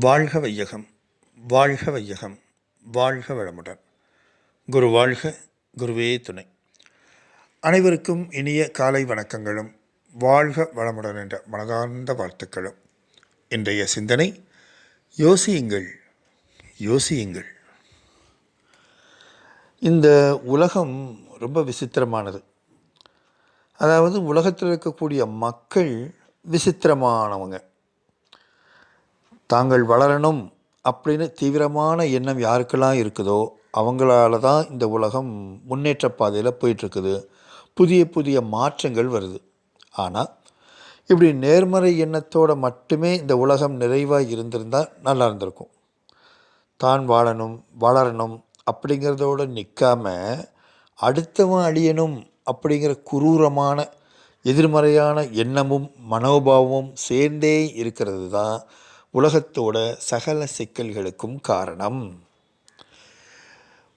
வாழ்க வையகம் வாழ்க வையகம் வாழ்க வளமுடன். குரு வாழ்க குருவே துணை. அனைவருக்கும் இனிய காலை வணக்கங்களும் வாழ்க வளமுடன் என்ற மனதார்ந்த வாழ்த்துக்களும். இன்றைய சிந்தனை யோசியுங்கள் யோசியுங்கள். இந்த உலகம் ரொம்ப விசித்திரமானது. அதாவது உலகத்தில் இருக்கக்கூடிய மக்கள் விசித்திரமானவங்க. தாங்கள் வளரணும் அப்படின்னு தீவிரமான எண்ணம் யாருக்கெல்லாம் இருக்குதோ அவங்களால தான் இந்த உலகம் முன்னேற்ற பாதையில் போயிட்டுருக்குது. புதிய புதிய மாற்றங்கள் வருது. ஆனால் இப்படி நேர்மறை எண்ணத்தோடு மட்டுமே இந்த உலகம் நிறைவாக இருந்திருந்தால் நல்லா இருந்திருக்கும். தான் வாழணும் வளரணும் அப்படிங்கிறதோடு நிற்காம அடுத்தவன் அழியணும் அப்படிங்கிற குரூரமான எதிர்மறையான எண்ணமும் மனோபாவமும் சேர்ந்தே இருக்கிறது தான் உலகத்தோட சகல சிக்கல்களுக்கும் காரணம்.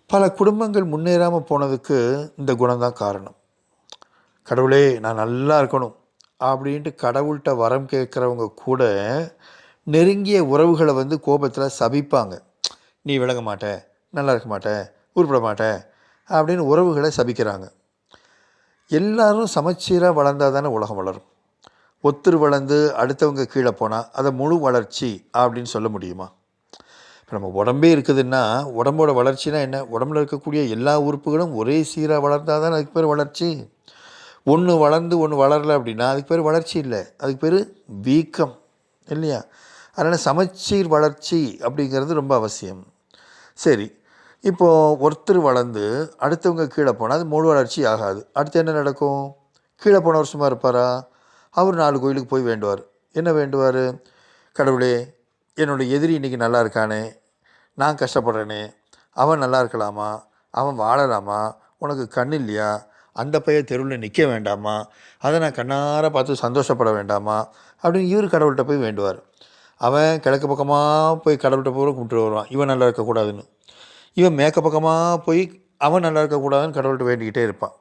பல குடும்பங்கள் முன்னேறாமல் போனதுக்கு இந்த குணம்தான் காரணம். கடவுளே நான் நல்லா இருக்கணும் அப்படின்ட்டு கடவுள்கிட்ட வரம் கேட்குறவங்க கூட நெருங்கிய உறவுகளை வந்து கோபத்தில் சபிப்பாங்க. நீ விளங்க மாட்ட நல்லா இருக்க மாட்ட உருப்பிட மாட்ட அப்படின்னு உறவுகளை சபிக்கிறாங்க. எல்லாரும் சமச்சீராக வளர்ந்தால் தானே உலகம் வளரும். ஒத்துரு வளர்ந்து அடுத்தவங்க கீழே போனால் அதை முழு வளர்ச்சி அப்படின்னு சொல்ல முடியுமா? இப்போ நம்ம உடம்பே இருக்குதுன்னா உடம்போட வளர்ச்சினா என்ன? உடம்புல இருக்கக்கூடிய எல்லா உறுப்புகளும் ஒரே சீராக வளர்ந்தால் தான் அதுக்கு பேர் வளர்ச்சி. ஒன்று வளர்ந்து ஒன்று வளரலை அப்படின்னா அதுக்கு பேர் வளர்ச்சி இல்லை. அதுக்கு பேர் வீக்கம் இல்லையா? அதனால் சமச்சீர் வளர்ச்சி அப்படிங்கிறது ரொம்ப அவசியம். சரி இப்போது ஒருத்தர் வளர்ந்து அடுத்தவங்க கீழே போனால் அது முழு வளர்ச்சி ஆகாது. அடுத்து என்ன நடக்கும்? கீழே போனவர் சும்மா இருப்பாரா? அவர் நாலு கோயிலுக்கு போய் வேண்டுவார். என்ன வேண்டுவார்? கடவுளே என்னோடய எதிரி இன்றைக்கி நல்லா இருக்கானே. நான் கஷ்டப்படுறேனே. அவன் நல்லா இருக்கலாமா? அவன் வாழலாமா? உனக்கு கண் இல்லையா? அந்த பையன் தெருவில் நிற்க வேண்டாமா? அதை நான் கண்ணார பார்த்து சந்தோஷப்பட வேண்டாமா? அப்படின்னு இவர் கடவுள்கிட்ட போய் வேண்டுவார். அவன் கிழக்கு பக்கமாக போய் கடவுள்கிட்ட போகிற கும்பிட்டு வருவான். இவன் நல்லா இருக்கக்கூடாதுன்னு. இவன் மேற்க பக்கமாக போய் அவன் நல்லா இருக்கக்கூடாதுன்னு கடவுள்கிட்ட வேண்டிக்கிட்டே இருப்பான்.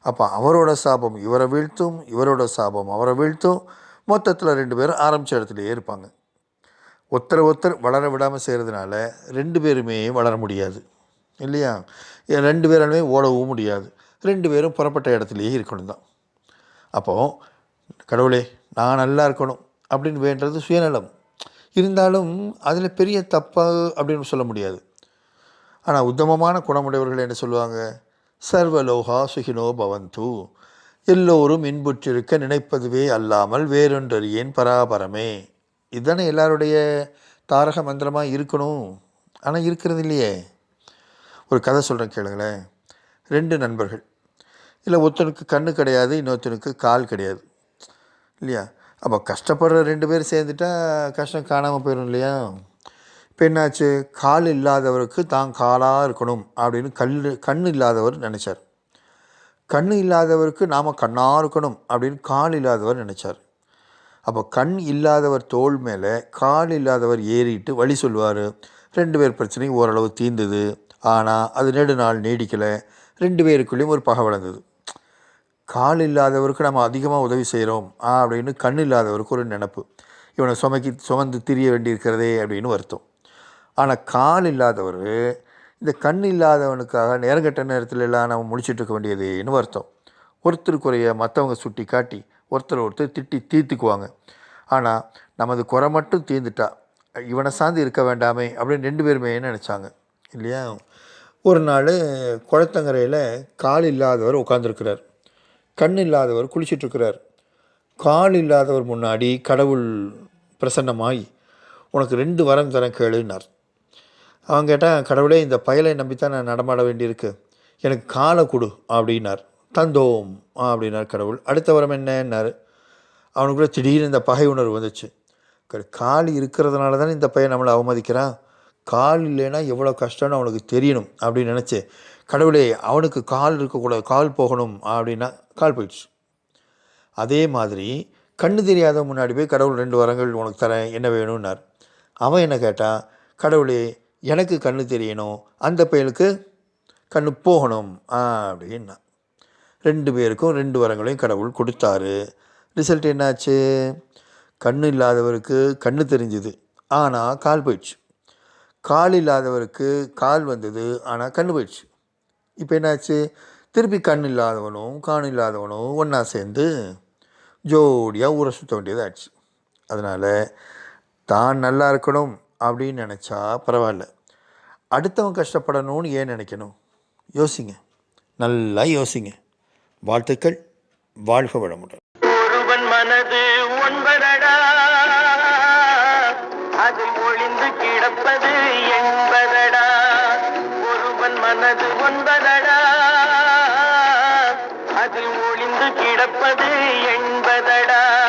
அப்போ அவரோட சாபம் இவரை வீழ்த்தும் இவரோட சாபம் அவரை வீழ்த்தும். மொத்தத்தில் ரெண்டு பேரும் ஆரம்பித்த இடத்துலையே இருப்பாங்க. ஒருத்தர் ஒருத்தர் வளர விடாமல் செய்கிறதுனால ரெண்டு பேருமே வளர முடியாது. இல்லையா? ஏன் ரெண்டு பேராலுமே ஓடவும் முடியாது. ரெண்டு பேரும் புறப்பட்ட இடத்துலையே இருக்கணும் தான் அப்போது கடவுளே நான் நல்லா இருக்கணும் அப்படின்னு வேண்டது சுயநலம். இருந்தாலும் அதில் பெரிய தப்பு அப்படின்னு சொல்ல முடியாது. ஆனால் உத்தமமான குணமுடையவர்கள் என்ன சொல்லுவாங்க? சர்வலோகா சுகினோ பவந்து. எல்லோரும் இன்புற்றிருக்க நினைப்பதுவே அல்லாமல் வேறொன்றறியேன் பராபரமே. இதுதானே எல்லாருடைய தாரக மந்திரமாக இருக்கணும். ஆனால் இருக்கிறது இல்லையே. ஒரு கதை சொல்கிறேன் கேளுங்களேன். ரெண்டு நண்பர்கள். இல்லை ஒருத்தனுக்கு கண்ணு கிடையாது இன்னொருத்தனுக்கு கால் கிடையாது. இல்லையா? அப்போ கஷ்டப்படுற ரெண்டு பேர் சேர்ந்துட்டா கஷ்டம் காணாமல் போயிடும் இல்லையா? இப்போ என்னாச்சு? கால் இல்லாதவருக்கு தான் காலாக இருக்கணும் அப்படின்னு கல் கண் இல்லாதவர் நினச்சார். கண் இல்லாதவருக்கு நாம் கண்ணாக இருக்கணும் அப்படின்னு கால் இல்லாதவர் நினச்சார். அப்போ கண் இல்லாதவர் தோல் மேலே கால் இல்லாதவர் ஏறிட்டு வழி சொல்லுவார். ரெண்டு பேர் பிரச்சனையும் ஓரளவு தீர்ந்தது. ஆனால் அது நெடு நாள் நீடிக்கலை. ரெண்டு பேருக்குள்ளேயும் ஒரு பகை வளர்ந்தது. கால் இல்லாதவருக்கு நம்ம அதிகமாக உதவி செய்கிறோம் அப்படின்னு கண் இல்லாதவருக்கு ஒரு நினப்பு. இவனை சுமைக்கி சுமந்து திரிய வேண்டியிருக்கிறதே அப்படின்னு வருத்தம். ஆனால் கால் இல்லாதவர் இந்த கண் இல்லாதவனுக்காக நேரங்கட்ட நேரத்தில் எல்லாம் நம்ம முடிச்சுட்டு இருக்க வேண்டியதுன்னு இன்னும் அர்த்தம் ஒருத்தருக்குறைய மற்றவங்க சுட்டி காட்டி ஒருத்தர் ஒருத்தர் திட்டி தீர்த்துக்குவாங்க. ஆனால் நமது குறை மட்டும் தீர்ந்துட்டா இவனை சார்ந்து இருக்க வேண்டாமே அப்படின்னு ரெண்டு பேருமே நினச்சாங்க. இல்லையா? ஒரு நாள் குளத்தங்கரையில் கால் இல்லாதவர் உட்காந்துருக்கிறார் கண் இல்லாதவர் குளிச்சிட்ருக்கிறார் கால் இல்லாதவர் முன்னாடி கடவுள் பிரசன்னமாகி உனக்கு ரெண்டு வரம் தரேன் கேளுன்னார். அவன் கேட்டால் கடவுளே இந்த பயலை நம்பித்தான் நான் நடமாட வேண்டியிருக்கு. எனக்கு காலை கொடு அப்படின்னார். தந்தோம் அப்படின்னார் கடவுள். அடுத்த வரம் என்னன்னார் அவனுக்குள்ளே திடீர்னு இந்த பகை உணர்வு வந்துச்சு. கால் இருக்கிறதுனால தானே இந்த பையன் நம்மளை அவமதிக்கிறான் கால் இல்லைன்னா எவ்வளோ கஷ்டம்னு அவனுக்கு தெரியணும் அப்படின்னு நினச்சி கடவுளே அவனுக்கு கால் இருக்கக்கூடாது கால் போகணும் அப்படின்னா கால் போயிடுச்சு. அதே மாதிரி கண்ணு தெரியாத முன்னாடி போய் கடவுள் ரெண்டு வரங்கள் உனக்கு தரேன் என்ன வேணும்னார். அவன் என்ன கேட்டான் கடவுளே எனக்கு கண்ணு தெரியணும் அந்த பையனுக்கு கண்ணு போகணும் அப்படின்னா. ரெண்டு பேருக்கும் ரெண்டு வரங்களையும் கடவுள் கொடுத்தாரு. ரிசல்ட் என்னாச்சு? கண் இல்லாதவருக்கு கண்ணு தெரிஞ்சுது ஆனால் கால் போயிடுச்சு. கால் இல்லாதவருக்கு கால் வந்தது ஆனால் கண்ணு போயிடுச்சு. இப்போ என்னாச்சு? திருப்பி கண் இல்லாதவனும் காண் இல்லாதவனும் ஒன்றா சேர்ந்து ஜோடியாக ஊரை சுற்ற வேண்டியதாகிடுச்சு அதனால் தான் நல்லா இருக்கணும். அப்படின்னு நினச்சா பரவாயில்ல. அடுத்தவன் கஷ்டப்படணும்னு ஏன் நினைக்கணும்? யோசிங்க. நல்லா யோசிங்க. வாழ்த்துக்கள். வாழ்க வளமுடன். ஒருவன் மனது ஒன்பதடா அதில் ஒளிந்து கிடப்பது என்பதடா. ஒருவன் மனது ஒன்பதடா அதில் ஒளிந்து கிடப்பது எண்